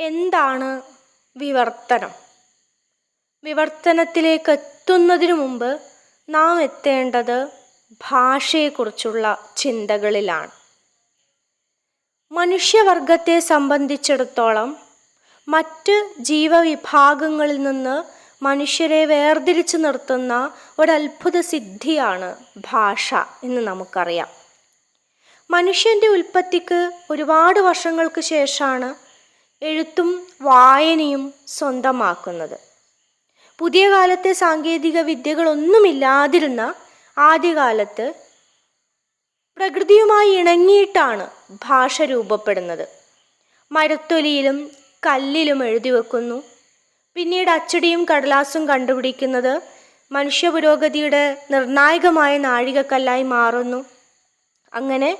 എന്താണ് വിവർത്തനം? വിവർത്തനത്തിലേക്ക് എത്തുന്നതിനു മുമ്പ് നാം എത്തേണ്ടത് ഭാഷയെക്കുറിച്ചുള്ള ചിന്തകളിലാണ്. മനുഷ്യവർഗത്തെ സംബന്ധിച്ചിടത്തോളം മറ്റ് ജീവവിഭാഗങ്ങളിൽ നിന്ന് മനുഷ്യരെ വേർതിരിച്ചു നിർത്തുന്ന ഒരത്ഭുത സിദ്ധിയാണ് ഭാഷ എന്ന് നമുക്കറിയാം. മനുഷ്യന്റെ ഉൽപ്പത്തിക്ക് ഒരുപാട് വർഷങ്ങൾക്ക് ശേഷമാണ് എഴുത്തും വായനയും സ്വന്തമാക്കുന്നത്. പുതിയ കാലത്തെ സാങ്കേതിക വിദ്യകളൊന്നുമില്ലാതിരുന്ന ആദ്യകാലത്ത് പ്രകൃതിയുമായി ഇണങ്ങിയിട്ടാണ് ഭാഷ രൂപപ്പെടുന്നത്. മരത്തൊലിയിലും കല്ലിലും എഴുതി വെക്കുന്നു. പിന്നീട് അച്ചടിയും കടലാസും കണ്ടുപിടിക്കുന്നത് മനുഷ്യ പുരോഗതിയുടെ നിർണായകമായ നാഴികക്കല്ലായി മാറുന്നു. അങ്ങനെ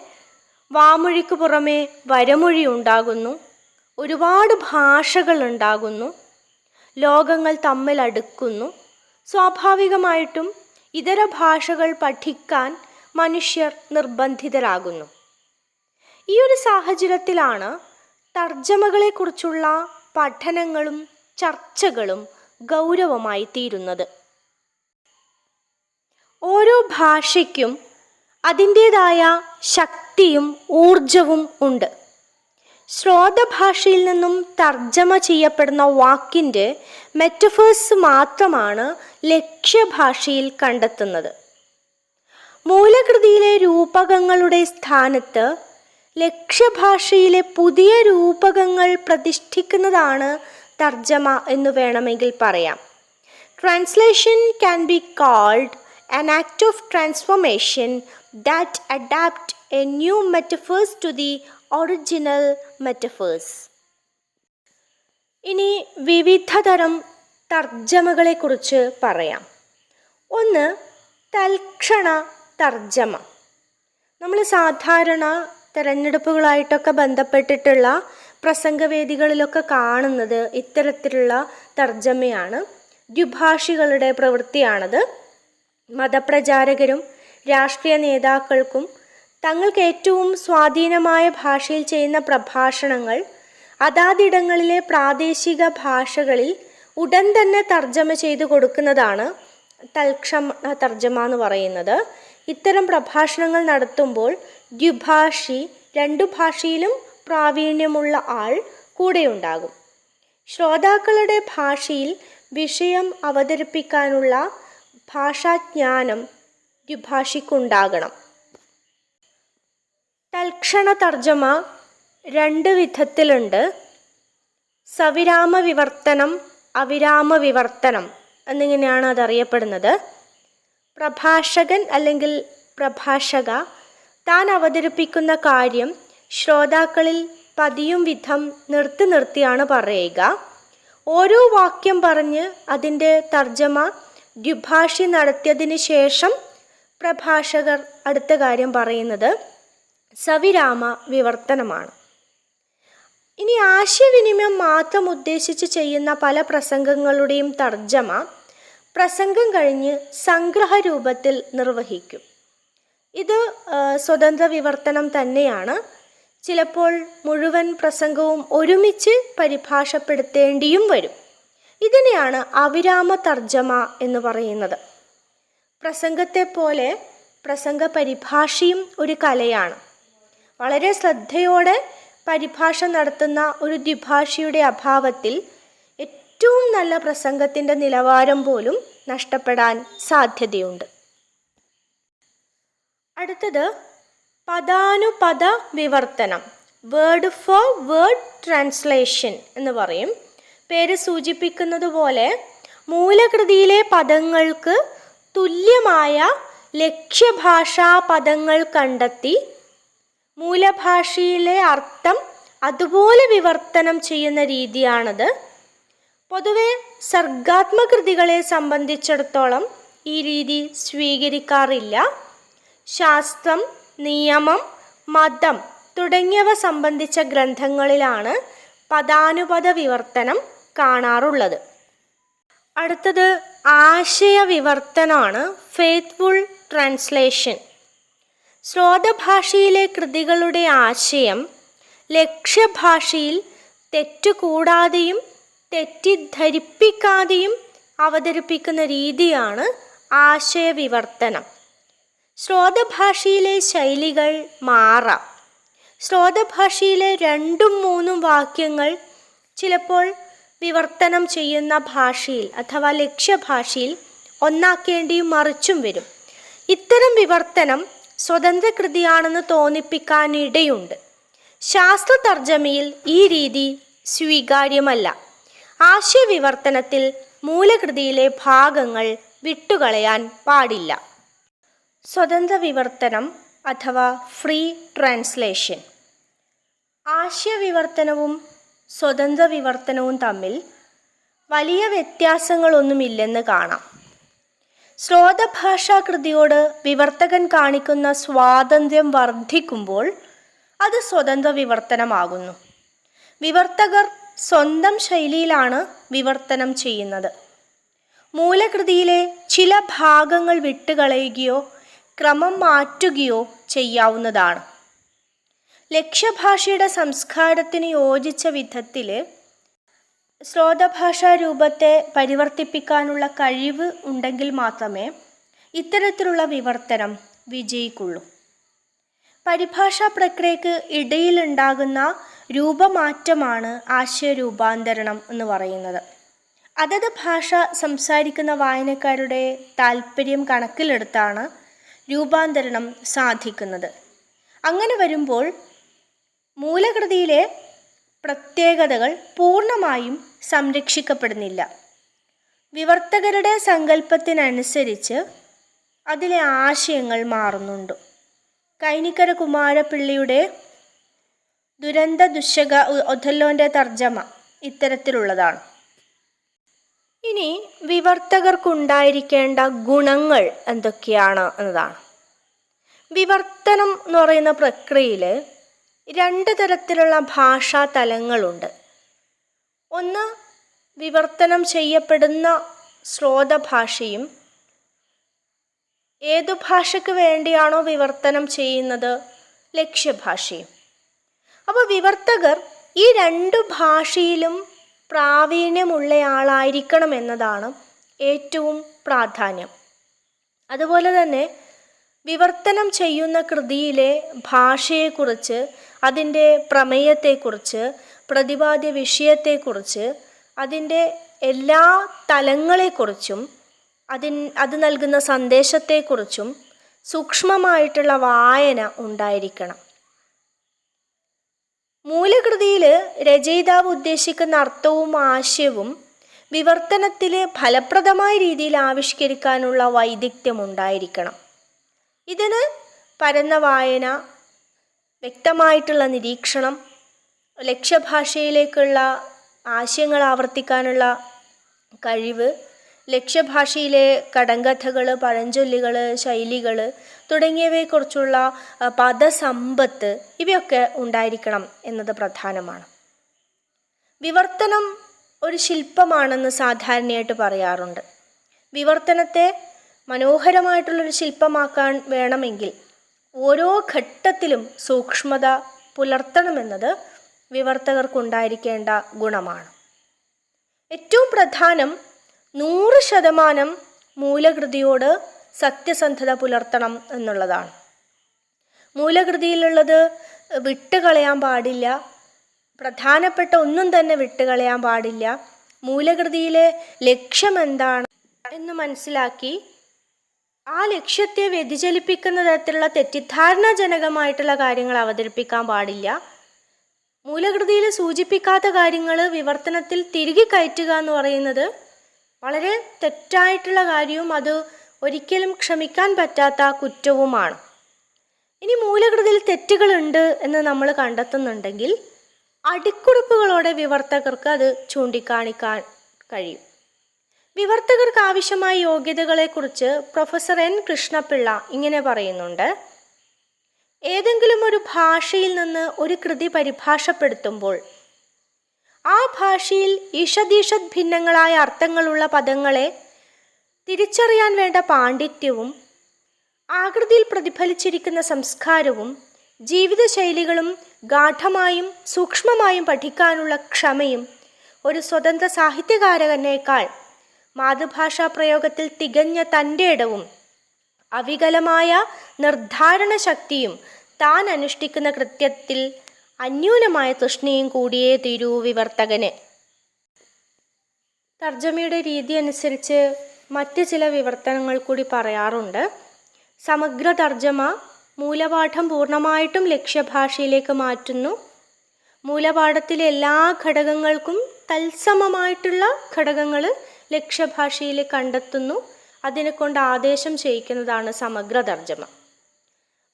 വാമൊഴിക്ക് പുറമെ വരമൊഴി ഉണ്ടാകുന്നു. ഒരുപാട് ഭാഷകൾ ഉണ്ടാകുന്നു ലോകങ്ങൾ തമ്മിൽ അടുക്കുന്നു. സ്വാഭാവികമായിട്ടും ഇതര ഭാഷകൾ പഠിക്കാൻ മനുഷ്യർ നിർബന്ധിതരാകുന്നു. ഈ ഒരു സാഹചര്യത്തിലാണ് തർജമകളെക്കുറിച്ചുള്ള പഠനങ്ങളും ചർച്ചകളും ഗൗരവമായി തീരുന്നത്. ഓരോ ഭാഷയ്ക്കും അതിന്റേതായ ശക്തിയും ഊർജവും ഉണ്ട്. ശ്രോതഭാഷയിൽ നിന്നും തർജമ ചെയ്യപ്പെടുന്ന വാക്കിന്റെ മെറ്റഫേഴ്സ് മാത്രമാണ് ലക്ഷ്യഭാഷയിൽ കണ്ടെത്തുന്നത്. മൂലകൃതിയിലെ രൂപകങ്ങളുടെ സ്ഥാനത്ത് ലക്ഷ്യഭാഷയിലെ പുതിയ രൂപകങ്ങൾ പ്രതിഷ്ഠിക്കുന്നതാണ് തർജമ എന്ന് വേണമെങ്കിൽ പറയാം. Translation can be called an act of transformation that adapt a new metaphors to the original metaphors. ഇനി വിവിധതരം തർജമകളെക്കുറിച്ച് പറയാം. ഒന്ന് തൽക്ഷണ തർജമ. നമ്മൾ സാധാരണ തിരഞ്ഞെടുപ്പുകളായിട്ടൊക്കെ ബന്ധപ്പെട്ടിട്ടുള്ള പ്രസംഗവേദികളിലൊക്കെ കാണുന്നത് ഇത്തരത്തിലുള്ള തർജമയാണ്. ദ്വിഭാഷികളുടെ പ്രവൃത്തിയാണത്. മതപ്രചാരകരും രാഷ്ട്രീയ നേതാക്കൾക്കും തങ്ങൾക്ക് ഏറ്റവും സ്വാധീനമായ ഭാഷയിൽ ചെയ്യുന്ന പ്രഭാഷണങ്ങൾ അതാതിടങ്ങളിലെ പ്രാദേശിക ഭാഷകളിൽ ഉടൻ തന്നെ തർജമ ചെയ്തു കൊടുക്കുന്നതാണ് തൽക്ഷമ തർജമ എന്ന് പറയുന്നത്. ഇത്തരം പ്രഭാഷണങ്ങൾ നടത്തുമ്പോൾ ദ്വിഭാഷി രണ്ടു ഭാഷയിലും പ്രാവീണ്യമുള്ള ആൾ കൂടെയുണ്ടാകും. ശ്രോതാക്കളുടെ ഭാഷയിൽ വിഷയം അവതരിപ്പിക്കാനുള്ള ഭാഷാജ്ഞാനം ദ്വിഭാഷിക്കുണ്ടാകണം. തൽക്ഷണ തർജമ രണ്ട് വിധത്തിലുണ്ട്. സവിരാമ വിവർത്തനം അവിരാമ വിവർത്തനം എന്നിങ്ങനെയാണ് അതറിയപ്പെടുന്നത്. പ്രഭാഷകൻ അല്ലെങ്കിൽ പ്രഭാഷക താൻ അവതരിപ്പിക്കുന്ന കാര്യം ശ്രോതാക്കളിൽ പതിയും വിധം നിർത്തി നിർത്തിയാണ് പറയുക. ഓരോ വാക്യം പറഞ്ഞ് അതിന്റെ തർജമ ദ്വിഭാഷി നടത്തിയതിന് ശേഷം പ്രഭാഷകർ അടുത്ത കാര്യം പറയുന്നത്. സവിരാമ വിവർത്തനമാണ്. ഇനി ആശയവിനിമയം മാത്രം ഉദ്ദേശിച്ച് ചെയ്യുന്ന പല പ്രസംഗങ്ങളുടെയും തർജമ പ്രസംഗം കഴിഞ്ഞ് സംഗ്രഹ രൂപത്തിൽ നിർവഹിക്കും. ഇത് സ്വതന്ത്ര വിവർത്തനം തന്നെയാണ്. ചിലപ്പോൾ മുഴുവൻ പ്രസംഗവും ഒരുമിച്ച് പരിഭാഷപ്പെടുത്തേണ്ടിയും വരും. ഇതിനെയാണ് അവിരാമ തർജമ എന്ന് പറയുന്നത്. പ്രസംഗത്തെ പോലെ പ്രസംഗ പരിഭാഷയും ഒരു കലയാണ്. വളരെ ശ്രദ്ധയോടെ പരിഭാഷ നടത്തുന്ന ഒരു ദ്വിഭാഷിയുടെ അഭാവത്തിൽ ഏറ്റവും നല്ല പ്രസംഗത്തിന്റെ നിലവാരം പോലും നഷ്ടപ്പെടാൻ സാധ്യതയുണ്ട്. അടുത്തത് പദാനുപദ വിവർത്തനം വേർഡ് ഫോർ വേർഡ് ട്രാൻസ്ലേഷൻ എന്ന് പറയും. പേര് സൂചിപ്പിക്കുന്നത് പോലെ മൂലകൃതിയിലെ പദങ്ങൾക്ക് തുല്യമായ ലക്ഷ്യഭാഷാ പദങ്ങൾ കണ്ടെത്തി മൂലഭാഷയിലെ അർത്ഥം അതുപോലെ വിവർത്തനം ചെയ്യുന്ന രീതിയാണത്. പൊതുവെ സർഗാത്മകൃതികളെ സംബന്ധിച്ചിടത്തോളം ഈ രീതി സ്വീകരിക്കാറില്ല. ശാസ്ത്രം നിയമം മതം തുടങ്ങിയവ സംബന്ധിച്ച ഗ്രന്ഥങ്ങളിലാണ് പദാനുപദ വിവർത്തനം കാണാറുള്ളത്. അടുത്തത് ആശയവിവർത്തനമാണ് ഫെയ്ത്ത്ഫുൾ ട്രാൻസ്ലേഷൻ. ശ്രോതഭാഷയിലെ കൃതികളുടെ ആശയം ലക്ഷ്യഭാഷയിൽ തെറ്റുകൂടാതെയും തെറ്റിദ്ധരിപ്പിക്കാതെയും അവതരിപ്പിക്കുന്ന രീതിയാണ് ആശയവിവർത്തനം. ശ്രോതഭാഷയിലെ ശൈലികൾ മാറാം. ശ്രോതഭാഷയിലെ രണ്ടും മൂന്നും വാക്യങ്ങൾ ചിലപ്പോൾ വിവർത്തനം ചെയ്യുന്ന ഭാഷയിൽ അഥവാ ലക്ഷ്യഭാഷയിൽ ഒന്നാക്കേണ്ടിയും മറിച്ചും വരും. ഇത്തരം വിവർത്തനം സ്വതന്ത്ര കൃതിയാണെന്ന് തോന്നിപ്പിക്കാനിടയുണ്ട്. ശാസ്ത്ര തർജമയിൽ ഈ രീതി സ്വീകാര്യമല്ല. ആശയവിവർത്തനത്തിൽ മൂലകൃതിയിലെ ഭാഗങ്ങൾ വിട്ടുകളയാൻ പാടില്ല. സ്വതന്ത്ര വിവർത്തനം അഥവാ ഫ്രീ ട്രാൻസ്ലേഷൻ. ആശയവിവർത്തനവും സ്വതന്ത്ര വിവർത്തനവും തമ്മിൽ വലിയ വ്യത്യാസങ്ങളൊന്നുമില്ലെന്ന് കാണാം. ശ്രോതഭാഷാകൃതിയോട് വിവർത്തകൻ കാണിക്കുന്ന സ്വാതന്ത്ര്യം വർദ്ധിക്കുമ്പോൾ അത് സ്വതന്ത്ര വിവർത്തനമാകുന്നു വിവർത്തകർ സ്വന്തം ശൈലിയിലാണ് വിവർത്തനം ചെയ്യുന്നത്. മൂലകൃതിയിലെ ചില ഭാഗങ്ങൾ വിട്ടുകളയുകയോ ക്രമം മാറ്റുകയോ ചെയ്യാവുന്നതാണ്. ലക്ഷ്യഭാഷയുടെ സംസ്കാരത്തിന് യോജിച്ച വിധത്തിൽ ശ്രോതഭാഷാ രൂപത്തെ പരിവർത്തിപ്പിക്കാനുള്ള കഴിവ് ഉണ്ടെങ്കിൽ മാത്രമേ ഇത്തരത്തിലുള്ള വിവർത്തനം വിജയിക്കുള്ളൂ. പരിഭാഷാ പ്രക്രിയക്ക് ഇടയിലുണ്ടാകുന്ന രൂപമാറ്റമാണ് ആശയരൂപാന്തരണം എന്ന് പറയുന്നത്. അതത് ഭാഷ സംസാരിക്കുന്ന വായനക്കാരുടെ താല്പര്യം കണക്കിലെടുത്താണ് രൂപാന്തരണം സാധിക്കുന്നത്. അങ്ങനെ വരുമ്പോൾ മൂലകൃതിയിലെ പ്രത്യേകതകൾ പൂർണമായും സംരക്ഷിക്കപ്പെടുന്നില്ല. വിവർത്തകരുടെ സങ്കല്പത്തിനനുസരിച്ച് അതിലെ ആശയങ്ങൾ മാറുന്നുണ്ട്. കൈനിക്കര കുമാരപിള്ളിയുടെ ദുരന്ത ദുശക ഒഥല്ലോന്റെ തർജമ ഇത്തരത്തിലുള്ളതാണ്. ഇനി വിവർത്തകർക്കുണ്ടായിരിക്കേണ്ട ഗുണങ്ങൾ എന്തൊക്കെയാണ് എന്നതാണ്. വിവർത്തനം എന്ന് പറയുന്ന പ്രക്രിയയിൽ രണ്ട് തരത്തിലുള്ള ഭാഷാ തലങ്ങളുണ്ട്. ഒന്ന് വിവർത്തനം ചെയ്യപ്പെടുന്ന ശ്രോതഭാഷയും ഏതു ഭാഷയ്ക്ക് വേണ്ടിയാണോ വിവർത്തനം ചെയ്യുന്നത്? ലക്ഷ്യഭാഷയും. അപ്പോൾ വിവർത്തകർ ഈ രണ്ടു ഭാഷയിലും പ്രാവീണ്യമുള്ളയാളായിരിക്കണം എന്നതാണ് ഏറ്റവും പ്രാധാന്യം. അതുപോലെ തന്നെ വിവർത്തനം ചെയ്യുന്ന കൃതിയിലെ ഭാഷയെക്കുറിച്ച് അതിന്റെ പ്രമേയത്തെക്കുറിച്ച് പ്രതിപാദ്യ വിഷയത്തെക്കുറിച്ച് അതിന്റെ എല്ലാ തലങ്ങളെക്കുറിച്ചും അതിൻ അത് നൽകുന്ന സന്ദേശത്തെക്കുറിച്ചും സൂക്ഷ്മമായിട്ടുള്ള വായന ഉണ്ടായിരിക്കണം. മൂലകൃതിയിൽ രചയിതാവ് ഉദ്ദേശിക്കുന്ന അർത്ഥവും ആശയവും വിവർത്തനത്തിൽ ഫലപ്രദമായ രീതിയിൽ ആവിഷ്കരിക്കാനുള്ള വൈദഗ്ധ്യം ഉണ്ടായിരിക്കണം. ഇതിന് പരന്ന വായന വ്യക്തമായിട്ടുള്ള നിരീക്ഷണം ലക്ഷ്യഭാഷയിലേക്കുള്ള ആശയങ്ങൾ ആവർത്തിക്കാനുള്ള കഴിവ് ലക്ഷ്യഭാഷയിലെ കടങ്കഥകൾ പഴഞ്ചൊല്ലുകൾ ശൈലികൾ തുടങ്ങിയവയെക്കുറിച്ചുള്ള പദസമ്പത്ത് ഇവയൊക്കെ ഉണ്ടായിരിക്കണം എന്നത് പ്രധാനമാണ്. വിവർത്തനം ഒരു ശില്പമാണെന്ന് സാധാരണയായിട്ട് പറയാറുണ്ട്. വിവർത്തനത്തെ മനോഹരമായിട്ടുള്ളൊരു ശില്പമാക്കാൻ വേണമെങ്കിൽ ഓരോ ഘട്ടത്തിലും സൂക്ഷ്മത പുലർത്തണമെന്നത് വിവർത്തകർക്കുണ്ടായിരിക്കേണ്ട ഗുണമാണ്. ഏറ്റവും പ്രധാനം നൂറ് ശതമാനം മൂലകൃതിയോട് സത്യസന്ധത പുലർത്തണം എന്നുള്ളതാണ്. മൂലകൃതിയിലുള്ളത് വിട്ടുകളയാൻ പാടില്ല പ്രധാനപ്പെട്ട ഒന്നും തന്നെ വിട്ടുകളയാൻ പാടില്ല. മൂലകൃതിയിലെ ലക്ഷ്യം എന്താണ് എന്ന് മനസ്സിലാക്കി ആ ലക്ഷ്യത്തെ വ്യതിചലിപ്പിക്കുന്ന തരത്തിലുള്ള തെറ്റിദ്ധാരണാജനകമായിട്ടുള്ള കാര്യങ്ങൾ അവതരിപ്പിക്കാൻ പാടില്ല. മൂലകൃതിയിൽ സൂചിപ്പിക്കാത്ത കാര്യങ്ങൾ വിവർത്തനത്തിൽ തിരികെ കയറ്റുക എന്ന് പറയുന്നത് വളരെ തെറ്റായിട്ടുള്ള കാര്യവും അത് ഒരിക്കലും ക്ഷമിക്കാൻ പറ്റാത്ത കുറ്റവുമാണ്. ഇനി മൂലകൃതിയിൽ തെറ്റുകളുണ്ട് എന്ന് നമ്മൾ കണ്ടെത്തുന്നുണ്ടെങ്കിൽ അടിക്കുറിപ്പുകളോടെ വിവർത്തകർക്ക് അത് ചൂണ്ടിക്കാണിക്കാൻ കഴിയും. വിവർത്തകർക്ക് ആവശ്യമായ യോഗ്യതകളെക്കുറിച്ച് പ്രൊഫസർ എൻ. കൃഷ്ണപിള്ള ഇങ്ങനെ പറയുന്നുണ്ട്. ഏതെങ്കിലും ഒരു ഭാഷയിൽ നിന്ന് ഒരു കൃതി പരിഭാഷപ്പെടുത്തുമ്പോൾ ആ ഭാഷയിൽ ഈഷദീഷത് ഭിന്നങ്ങളായ അർത്ഥങ്ങളുള്ള പദങ്ങളെ തിരിച്ചറിയാൻ വേണ്ട പാണ്ഡിത്യവും ആകൃതിയിൽ പ്രതിഫലിച്ചിരിക്കുന്ന സംസ്കാരവും ജീവിതശൈലികളും ഗാഠമായും സൂക്ഷ്മമായും പഠിക്കാനുള്ള ക്ഷമയും ഒരു സ്വതന്ത്ര സാഹിത്യകാരനേക്കാൾ മാതൃഭാഷാ പ്രയോഗത്തിൽ തികഞ്ഞ തന്റെ ഇടവും അവികലമായ നിർദ്ധാരണ ശക്തിയും താൻ അനുഷ്ഠിക്കുന്ന കൃത്യത്തിൽ അന്യൂനമായ തൃഷ്ണയും കൂടിയേ തീരൂ വിവർത്തകന്. തർജമയുടെ രീതി അനുസരിച്ച് മറ്റ് ചില വിവർത്തനങ്ങൾ കൂടി പറയാറുണ്ട്. സമഗ്ര തർജമ മൂലപാഠം പൂർണമായിട്ടും ലക്ഷ്യഭാഷയിലേക്ക് മാറ്റുന്നു. മൂലപാഠത്തിലെ എല്ലാ ഘടകങ്ങൾക്കും തത്സമമായിട്ടുള്ള ഘടകങ്ങൾ ലക്ഷ്യഭാഷയിൽ കണ്ടെത്തുന്നു. അതിനെ കൊണ്ട് ആദേശം ചെയ്യിക്കുന്നതാണ് സമഗ്ര തർജമ.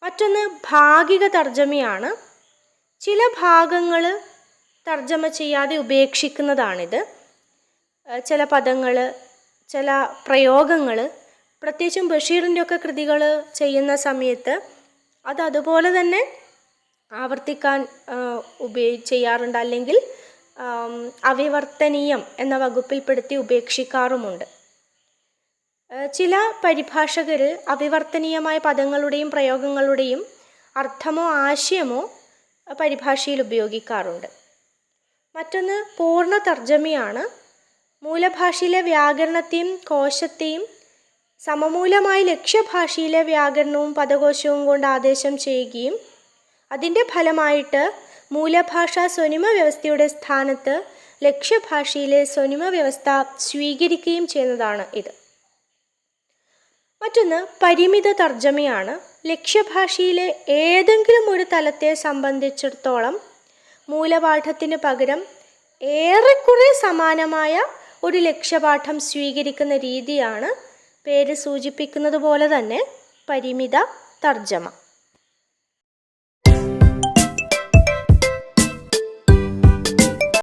മറ്റൊന്ന് ഭാഗിക തർജമയാണ്. ചില ഭാഗങ്ങൾ തർജമ ചെയ്യാതെ ഉപേക്ഷിക്കുന്നതാണിത്. ചില പദങ്ങൾ ചില പ്രയോഗങ്ങൾ പ്രത്യേകിച്ചും ബഷീറിന്റെ ഒക്കെ കൃതികൾ ചെയ്യുന്ന സമയത്ത് അത് അതുപോലെ തന്നെ ആവർത്തിക്കാൻ ഉപയോഗി ചെയ്യാറുണ്ട്. അല്ലെങ്കിൽ അവിവർത്തനീയം എന്ന വകുപ്പിൽപ്പെടുത്തി ഉപേക്ഷിക്കാറുമുണ്ട്. ചില പരിഭാഷകർ അവിവർത്തനീയമായ പദങ്ങളുടെയും പ്രയോഗങ്ങളുടെയും അർത്ഥമോ ആശയമോ പരിഭാഷയിൽ ഉപയോഗിക്കാറുണ്ട്. മറ്റൊന്ന് പൂർണ തർജമയാണ്. മൂലഭാഷയിലെ വ്യാകരണത്തെയും കോശത്തെയും സമമൂലമായി ലക്ഷ്യഭാഷയിലെ വ്യാകരണവും പദകോശവും കൊണ്ട് ആദേശം ചെയ്യുകയും അതിന്റെ ഫലമായിട്ട് മൂലഭാഷാ സ്വനിമ വ്യവസ്ഥയുടെ സ്ഥാനത്ത് ലക്ഷ്യഭാഷയിലെ സ്വനിമ വ്യവസ്ഥ സ്വീകരിക്കുകയും ചെയ്യുന്നതാണ് ഇത്. മറ്റൊന്ന് പരിമിത തർജമയാണ്. ലക്ഷ്യഭാഷയിലെ ഏതെങ്കിലും ഒരു തലത്തെ സംബന്ധിച്ചിടത്തോളം മൂലപാഠത്തിന് പകരം ഏറെക്കുറെ സമാനമായ ഒരു ലക്ഷ്യപാഠം സ്വീകരിക്കുന്ന രീതിയാണ് പേര് സൂചിപ്പിക്കുന്നത് പോലെ തന്നെ പരിമിത തർജമ.